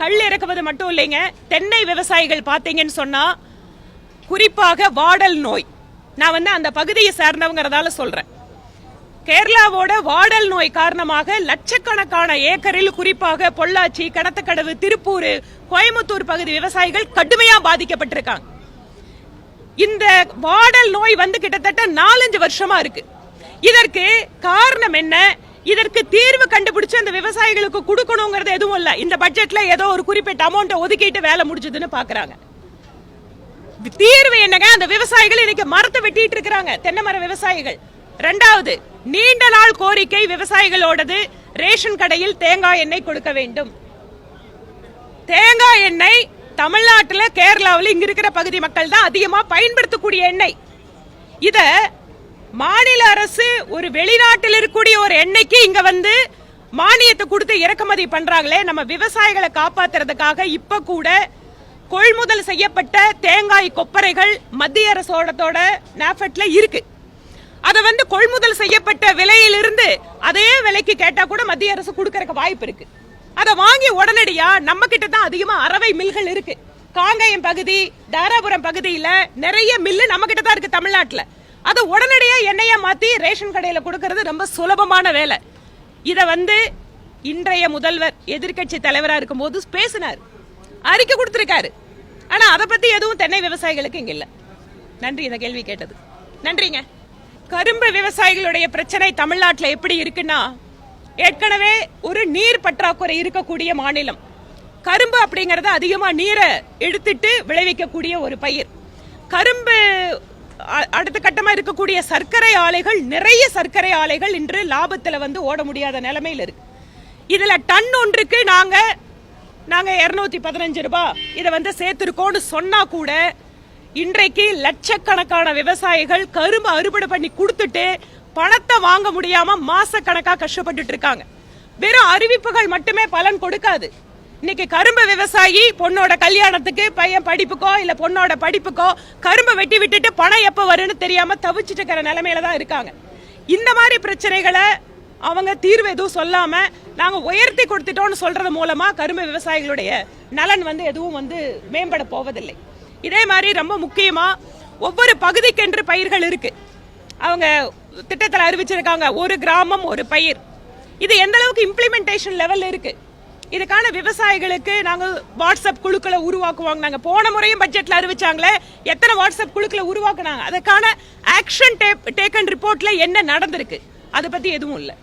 கல் இறக்குவது மட்டும் இல்லைங்க. தென்னை விவசாயிகள் பார்த்தீங்கன்னு சொன்னா குறிப்பாக வாடல் நோய். நான் வந்து அந்த பகுதியை சார்ந்தவங்கிறதால சொல்றேன். கேரளாவோட வாடல் நோய் காரணமாக லட்சக்கணக்கான ஏக்கரில் குறிப்பாக பொள்ளாச்சி கடத்தக்கடவு திருப்பூர் கோயம்புத்தூர் பகுதி விவசாயிகள் கடுமையா பாதிக்கப்பட்டிருக்காங்க. இந்த வாடல் நோய் வந்து கிட்டத்தட்ட நாலஞ்சு வருஷமா இருக்கு. இதற்கு காரணம் என்ன? இதற்கு தீர்வு கண்டுபிடிச்சு அந்த விவசாயிகளுக்கு கொடுக்கணுங்கிறது எதுவும் இல்லை. இந்த பட்ஜெட்ல ஏதோ ஒரு குறிப்பிட்ட அமௌண்ட்டை ஒதுக்கிட்டு வேலை முடிஞ்சதுன்னு பாக்குறாங்க. தீர்வு என்னங்க? அந்த விவசாயிகள் இன்னைக்கு மரத்தை வெட்டிட்டு இருக்கிறாங்க. தென்னை மர விவசாயிகள். ரெண்டாவது நீண்ட நாள் கோரிக்கை விவசாயிகளோடது ரேஷன் கடையில் தேங்காய் எண்ணெய் கொடுக்க வேண்டும். தேங்காய் எண்ணெய் தமிழ்நாட்டில் கேரளாவில் இங்க இருக்கிற பகுதி மக்கள் தான் அதிகமாக பயன்படுத்தக்கூடிய எண்ணெய். இதை மாநில அரசு ஒரு வெளிநாட்டில் இருக்கக்கூடிய ஒரு எண்ணெய்க்கு இங்க வந்து மானியத்தை கொடுத்து இறக்குமதி பண்றாங்களே நம்ம விவசாயிகளை காப்பாத்துறதுக்காக இப்ப கூட கொள்முதல் செய்யப்பட்ட தேங்காய் கொப்பரைகள் மத்திய அரசோடத்தோட நாஃபெட்ல இருக்கு. அதை வந்து கொள்முதல் செய்யப்பட்ட விலையிலிருந்து அதே விலைக்கு கேட்டா கூட மத்திய அரசு கொடுக்கறக்கு வாய்ப்பு இருக்கு. அதை வாங்கி உடனடியா நம்ம கிட்ட தான் அதிகமா அறவை மில்கள் இருக்கு. காங்கயம் பகுதி தாராபுரம் பகுதியில நிறைய மில்லு நம்ம கிட்ட தான் இருக்கு தமிழ்நாட்டுல. அதை உடனடியாக எண்ணெயை மாற்றி ரேஷன் கடையில் கொடுக்கறது ரொம்ப சுலபமான வேலை. இதை வந்து இன்றைய முதல்வர் எதிர்க்கட்சி தலைவராக இருக்கும்போது பேசினார். அறிக்கை கொடுத்துருக்காரு. ஆனால் அதை பற்றி எதுவும் தென்னை விவசாயிகளுக்கு இங்கே இல்லை. நன்றி இந்த கேள்வி கேட்டது. நன்றிங்க. கரும்பு விவசாயிகளுடைய பிரச்சனை தமிழ்நாட்டில் எப்படி இருக்குன்னா ஏற்கனவே ஒரு நீர் பற்றாக்குறை இருக்கக்கூடிய மாநிலம். கரும்பு அப்படிங்கிறது அதிகமாக நீரை எடுத்துட்டு விளைவிக்கக்கூடிய ஒரு பயிர். கரும்பு அடுத்த கட்டமாக இருக்கக்கூடிய சர்க்கரை ஆலைகள் நிறைய சர்க்கரை ஆலைகள் இன்று லாபத்தில் வந்து ஓட முடியாத நிலமையில் இருக்கு. இதில் டன் ஒன்றுக்கு நாங்கள் நாங்கள் இரநூத்தி பதினஞ்சு ரூபாய் இதை வந்து சேர்த்துருக்கோன்னு சொன்னால் கூட இன்றைக்கு லட்சக்கணக்கான விவசாயிகள் கரும்பு அறுவடை பண்ணி கொடுத்துட்டு பணத்தை வாங்க முடியாமல் மாசக்கணக்காக கஷ்டப்பட்டுட்டு இருக்காங்க. வெறும் அறிவிப்புகள் மட்டுமே பலன் கொடுக்காது. இன்னைக்கு கரும்பு விவசாயி பொண்ணோட கல்யாணத்துக்கு பையன் படிப்புக்கோ இல்ல பொண்ணோட படிப்புக்கோ கரும்பு வெட்டி விட்டுட்டு பணம் எப்ப வரும்னு தெரியாம தவிச்சிட்டு இருக்கிற நிலைமையில தான் இருக்காங்க. இந்த மாதிரி பிரச்சனைகளை அவங்க தீர்வு எதுவும் சொல்லாம நாங்க உயர்த்தி கொடுத்துட்டோம்னு சொல்றது மூலமா கரும்பு விவசாயிகளுடைய நலன் வந்து எதுவும் வந்து மேம்பட போவதில்லை. இதே மாதிரி ரொம்ப முக்கியமா ஒவ்வொரு பகுதிக்கென்று பயிர்கள் இருக்கு. அவங்க திட்டத்தில் அறிவிச்சிருக்காங்க ஒரு கிராமம் ஒரு பயிர். இது எந்த அளவுக்கு இம்ப்ளிமெண்டேஷன் லெவலில் இருக்குது இதுக்கான விவசாயிகளுக்கு நாங்கள் வாட்ஸ்அப் குழுக்களை உருவாக்குவாங்க நாங்கள் போன முறையும் பட்ஜெட்டில் அறிவிச்சாங்களே எத்தனை வாட்ஸ்அப் குழுக்களை உருவாக்குனாங்க. அதுக்கான ஆக்ஷன் டேக்கன் ரிப்போர்ட்டில் என்ன நடந்திருக்கு அதை பற்றி எதுவும் இல்லை.